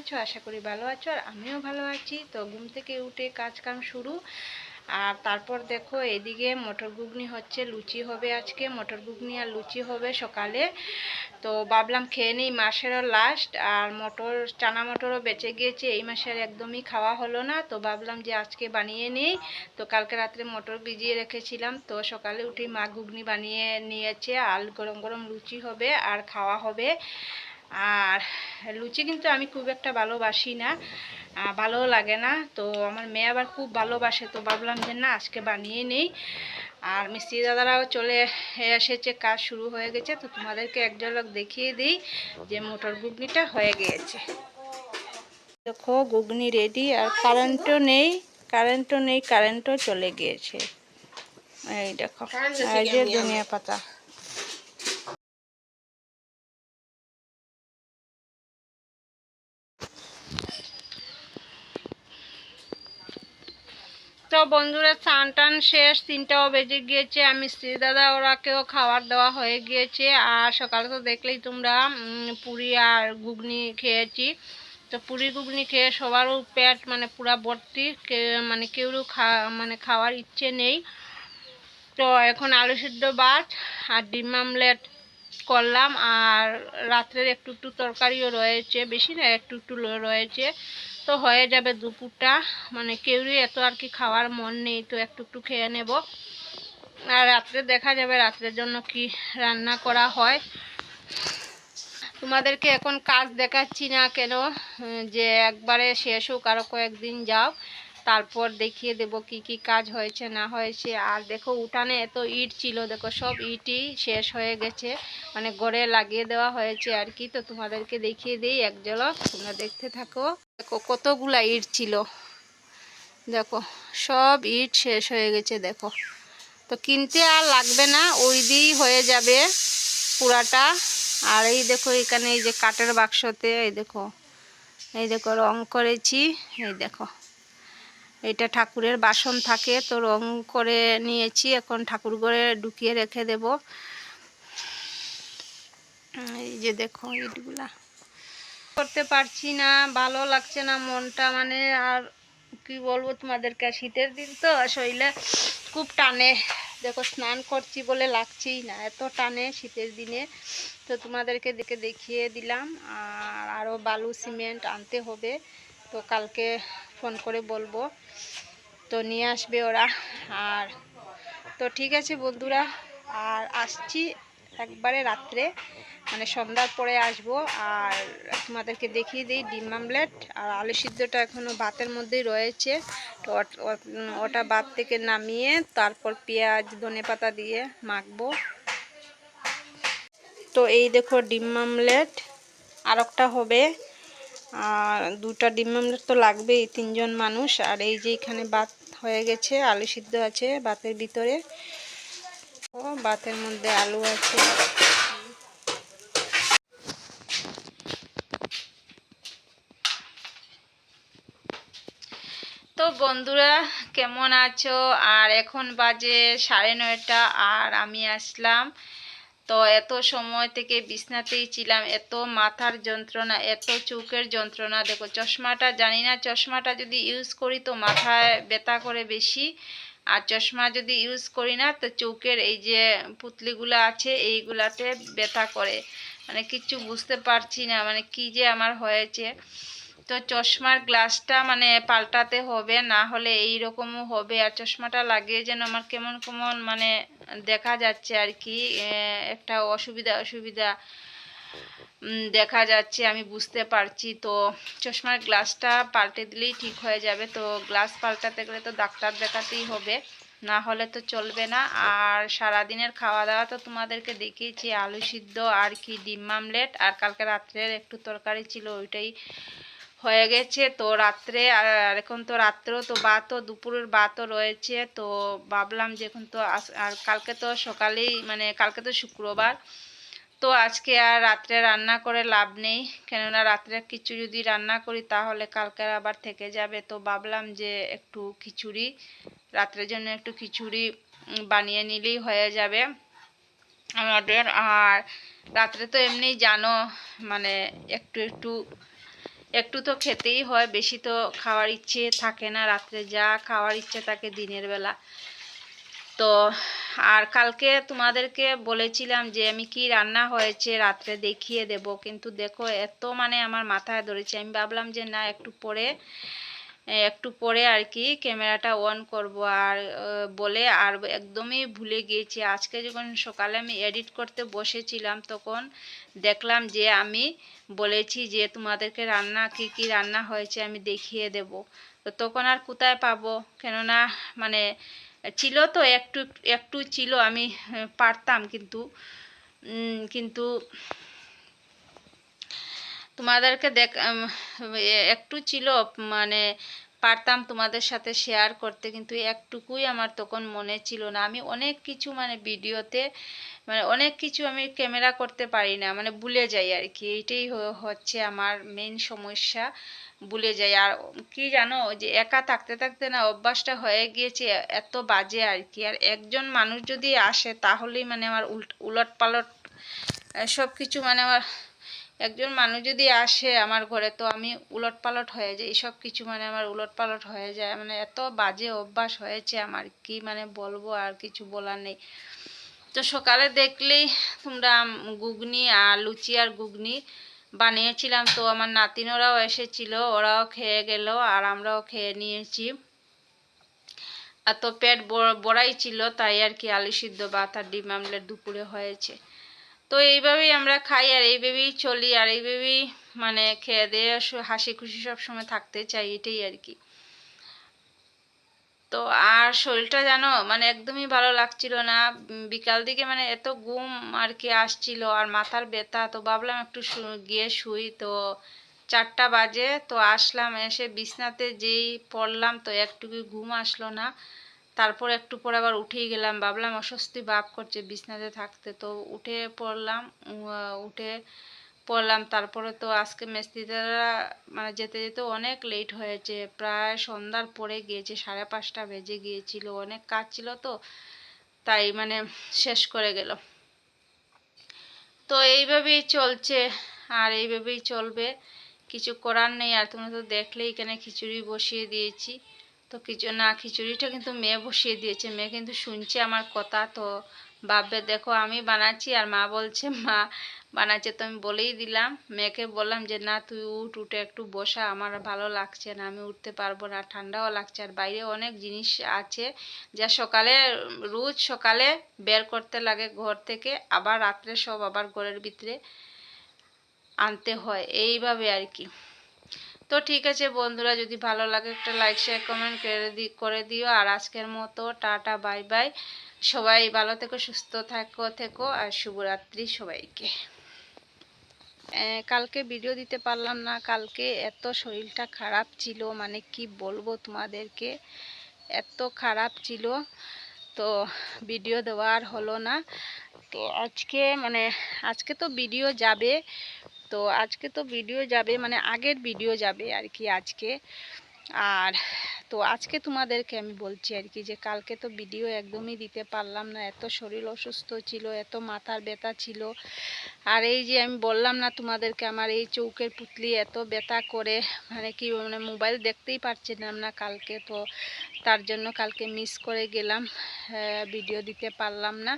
আছো? আশা করি ভালো আছো। আর আমিও ভালো আছি। তো ঘুম থেকে উঠে কাজ কাম শুরু। আর তারপর দেখো, এদিকে মটর ঘুগনি হচ্ছে, লুচি হবে আজকে। মটর ঘুগনি আর লুচি হবে সকালে। তো ভাবলাম খেয়ে নিই, মাসেরও লাস্ট আর মটর, চানা মটরও বেঁচে গিয়েছে। এই মাসের একদমই খাওয়া হলো না। তো ভাবলাম যে আজকে বানিয়ে নিই। তো কালকে রাত্রে মটর ভিজিয়ে রেখেছিলাম। তো সকালে উঠে মা ঘুগনি বানিয়ে নিয়েছে। আর গরম গরম লুচি হবে আর খাওয়া হবে। আর লুচি কিন্তু আমি খুব একটা ভালোবাসি না ভালোও লাগে না। তো আমার মেয়ে আবার খুব ভালোবাসে তো ভাবলাম যে না আজকে বানিয়ে নেই। আর মিস্ত্রি দাদারাও চলে এসেছে কাজ শুরু হয়ে গেছে। তো তোমাদেরকে এক ঝলক দেখিয়ে দিই যে মোটর ঘুগনিটা হয়ে গিয়েছে। দেখো ঘুগনি রেডি আর কারেন্টও নেই কারেন্টও নেই কারেন্টও চলে গিয়েছে। এই দেখো এই যে ধনিয়া পাতা। বন্ধুরা স্নান টান শেষ তিনটাও বেজে গিয়েছে। আমি স্ত্রী দাদা, ওরাকেও খাবার দেওয়া হয়ে গিয়েছে। আর সকালে তো দেখলেই তোমরা পুরি আর ঘুগনি খেয়েছি। তো পুরি, ঘুগনি খেয়ে সবারও পেট মানে পুরা ভর্তি। মানে কেউরও খা মানে খাওয়ার ইচ্ছে নেই। তো এখন আলু সিদ্ধ ভাত আর ডিম আমলেট করলাম। আর রাত্রের একটু একটু তরকারিও রয়েছে, বেশি না, একটু একটু রয়েছে। তো হয়ে যাবে দুপুরটা। মানে কেউরই এত আর কি খাওয়ার মন নেই, তো একটু একটু খেয়ে নেব। আর রাত্রে দেখা যাবে রাত্রের জন্য কি রান্না করা হয়। তোমাদেরকে এখন কাজ দেখাচ্ছি না কেন যে একবারে শেষ হোক আরও কয়েকদিন যাও। তারপর দেখিয়ে দেব কি কি কাজ হয়েছে, না হয়েছে। আর দেখো উঠানে এত ইট ছিল, দেখো সব ইটই শেষ হয়ে গেছে। মানে গড়ে লাগিয়ে দেওয়া হয়েছে আর কি। তো তোমাদেরকে দেখিয়ে দিই, এক ঝলক, তোমরা দেখতে থাকো। দেখো, কতগুলা ইট ছিল। দেখো, সব ইট শেষ হয়ে গেছে, দেখো। তো কিনতে আর লাগবে না, ওই দিয়েই হয়ে যাবে পুরাটা। আর এই দেখো, এখানে এই যে কাঠের বাক্সতে, এই দেখো এই দেখো, রং করেছি, এই দেখো। এটা ঠাকুরের বাসন থাকে, তো রং করে নিয়েছি, এখন ঠাকুর ঘরে ঢুকিয়ে রেখে দেব। এই যে দেখো, ইটগুলা। করতে পারছি না, ভালো লাগছে না মনটা মানে আর কি বলব তোমাদেরকে শীতের দিন তো শরীরে খুব টানে। দেখো, স্নান করছি বলে লাগছেই না, এত টানে শীতের দিনে। তো তোমাদেরকে দেখে দেখিয়ে দিলাম, আর আরও বালু সিমেন্ট আনতে হবে। তো কালকে ফোন করে বলব। তো নিয়ে আসবে ওরা। আর তো ঠিক আছে বন্ধুরা, আর আসছি একবারে রাত্রে। মানে সন্ধ্যার পরে আসব আর তোমাদেরকে দেখিয়ে দিই ডিম আমলেট আর আলু সিদ্ধটা এখনও ভাতের মধ্যেই রয়েছে। তো ওট- ভাত থেকে নামিয়ে তারপর পেঁয়াজ, ধনে পাতা দিয়ে মাখবো। তো এই দেখো ডিম আমলেট, আর একটা হবে। আর দুটা ডিম আমলেট তো লাগবেই, তিনজন মানুষ। আর এই যে এখানে ভাত হয়ে গেছে, আলু সিদ্ধ আছে ভাতের ভিতরে। ও, ভাতের মধ্যে আলু আছে। বন্ধুরা, কেমন আছো? আর এখন বাজে সাড়ে নয়টা আর আমি আসলাম। তো এত সময় থেকে বিছনাতেই ছিলাম, এত মাথার যন্ত্রণা, এত চোখের যন্ত্রণা। দেখো, চশমাটা জানি না, চশমাটা যদি ইউজ করি তো মাথায় ব্যথা করে বেশি। আর চশমা যদি ইউজ করি না, তো চোখের এই যে পুতলিগুলো আছে, এইগুলাতে ব্যথা করে। মানে কিচ্ছু বুঝতে পারছি না মানে কি যে আমার হয়েছে। তো চশমার গ্লাসটা মানে পাল্টাতে হবে, না হলে এই রকমও হবে। আর চশমাটা লাগিয়ে যেন আমার কেমন কেমন মানে দেখা যাচ্ছে আর কি একটা অসুবিধা অসুবিধা দেখা যাচ্ছে, আমি বুঝতে পারছি। তো চশমার গ্লাসটা পাল্টে দিলেই ঠিক হয়ে যাবে। তো গ্লাস পাল্টাতে গেলে তো ডাক্তার দেখাতেই হবে, না হলে তো চলবে না। আর সারাদিনের খাওয়া দাওয়া তো তোমাদেরকে দেখিয়েছি, আলু সিদ্ধ আর কি, ডিম আমলেট। আর কালকে রাত্রের একটু তরকারি ছিল, ওইটাই হয়ে গেছে। তো রাত্রে, আর এখন তো রাত্রেও তো ভাতও দুপুরের ভাতও রয়েছে। তো ভাবলাম যে এখন তো আর কালকে তো সকালেই মানে কালকে তো শুক্রবার। তো আজকে আর রাত্রে রান্না করে লাভ নেই। কেননা রাত্রে কিছু যদি রান্না করি, তাহলে কালকে আবার থেকে যাবে। তো ভাবলাম যে একটু খিচুড়ি, রাত্রের জন্য একটু খিচুড়ি বানিয়ে নিলেই হয়ে যাবে। আমাদের আর রাত্রে তো এমনি জানো মানে একটু একটু একটু তো খেতেই হয়, বেশি তো খাওয়ার ইচ্ছে থাকে না রাত্রে যা খাওয়ার ইচ্ছে থাকে দিনের বেলা। তো আর কালকে তোমাদেরকে বলেছিলাম যে আমি কি রান্না হয়েছে রাত্রে দেখিয়ে দেব, কিন্তু দেখো এত মানে আমার মাথায় ধরেছে। আমি ভাবলাম যে না, একটু পরে একটু পরে আর কি ক্যামেরাটা অন করব। আর বলে আর একদমই ভুলে গিয়েছি। আজকে যখন সকালে আমি এডিট করতে বসেছিলাম, তখন দেখলাম যে আমি বলেছি যে তোমাদেরকে রান্না, কি কি রান্না হয়েছে আমি দেখিয়ে দেব। তো তখন আর কোথায় পাবো? কেননা মানে ছিল তো একটু একটু ছিল, আমি পারতাম কিন্তু। কিন্তু তোমাদেরকে দেখ একটু ছিল মানে পারতাম তোমাদের সাথে শেয়ার করতে, কিন্তু একটুকুই আমার তখন মনে ছিল না। আমি অনেক কিছু মানে ভিডিওতে মানে অনেক কিছু আমি ক্যামেরা করতে পারি না মানে ভুলে যাই আর কি এইটাই হচ্ছে আমার মেন সমস্যা, ভুলে যাই। আর কি জানো যে একা থাকতে থাকতে না অভ্যাসটা হয়ে গিয়েছে এত বাজে আর কি আর একজন মানুষ যদি আসে, তাহলেই মানে আমার উলট পালট সব কিছু মানে আমার, একজন মানুষ যদি আসে আমার ঘরে, তো আমি উলট পালট হয়ে যাই। সব কিছু মানে আমার উলট পালট হয়ে যায়। মানে এত বাজে অভ্যাস হয়েছে আমার, কি মানে বলব আর কিছু বলার নেই। তো সকালে দেখলেই তোমরা গুগনি আর লুচি আর গুগনি বানিয়েছিলাম। তো আমার নাতিনরাও এসেছিল, ওরাও খেয়ে গেল আর আমরাও খেয়ে নিয়েছি। আর তো পেট বড়াই ছিল, তাই আর কি আলু সিদ্ধ বা তার ডিম আমলেট দুপুরে হয়েছে। তো এইভাবেই আমরা খাই আর এইভাবেই চলি আর এইভাবেই মানে খেয়ে দিয়ে হাসি খুশি সবসময় থাকতে চাই, এটাই আর কি। তো আর শরীরটা জানো মানে একদমই ভালো লাগছিল না। বিকাল দিকে মানে এত ঘুম আর কি আসছিল আর মাথার ব্যথা, তো ভাবলাম একটু গিয়ে শুই। তো চারটা বাজে, তো আসলাম এসে বিছনাতে যেই পড়লাম, তো একটুকু ঘুম আসলো না। তারপর একটু পর আবার উঠেই গেলাম, ভাবলাম অস্বস্তি ভাব করছে বিছনাতে থাকতে। তো উঠে পড়লাম উঠে পড়লাম, তারপরে তো আজকে মিস্ত্রিরা মানে যেতে যেতে অনেক লেট হয়েছে, প্রায় সন্ধ্যার পরে গিয়েছে, সাড়ে পাঁচটা বেজে গিয়েছিল, অনেক কাজ ছিল তো, তাই মানে শেষ করে গেল। তো এইভাবেই চলছে, আর এইভাবেই চলবে, কিছু করার নেই, আর তোমরা তো দেখলে এখানে খিচুড়ি বসিয়ে দিয়েছি, তো কিছু, না, খিচুড়িটা কিন্তু মেয়ে বসিয়ে দিয়েছে, মেয়ে কিন্তু শুনছে আমার কথা, তো ভাববে দেখো আমি বানাচ্ছি, আর মা বলছে, মা বানাচ্ছে, তো আমি বলেই দিলাম। মেয়েকে বললাম যে, না, তুই উঠ, উঠে একটু বসা, আমার ভালো লাগছে না, আমি উঠতে পারব না, ঠান্ডাও লাগছে। আর বাইরে অনেক জিনিস আছে যা সকালে, রোজ সকালে বের করতে লাগে ঘর থেকে, আবার রাত্রে সব আবার ঘরের ভিতরে আনতে হয়, এইভাবে আর কি। তো ঠিক আছে বন্ধুরা, যদি ভালো লাগে একটা লাইক শেয়ার কমেন্ট করে দিও। আর আজকের মতো টাটা, বাই বাই। সবাই ভালো থেকো, সুস্থ থাকো, থেকো, আর শুভরাত্রি সবাইকে। কালকে ভিডিও দিতে পারলাম না। কালকে এত শরীরটা খারাপ ছিল মানে কি বলব তোমাদেরকে? এত খারাপ ছিল। তো ভিডিও দেওয়ার হলো না। তো আজকে মানে আজকে তো ভিডিও যাবে। তো আজকে তো ভিডিও যাবে মানে আগের ভিডিও যাবে আর কি আজকে। আর তো আজকে তোমাদেরকে আমি বলছি আর কি যে কালকে তো ভিডিও একদমই দিতে পারলাম না। এত শরীর অসুস্থ ছিল, এত মাথার ব্যথা ছিল। আর এই যে আমি বললাম না তোমাদেরকে, আমার এই চৌকের পুতলি এত ব্যথা করে মানে কি মানে মোবাইল দেখতেই পারছিলাম না কালকে। তো তার জন্য কালকে মিস করে গেলাম ভিডিও দিতে পারলাম না।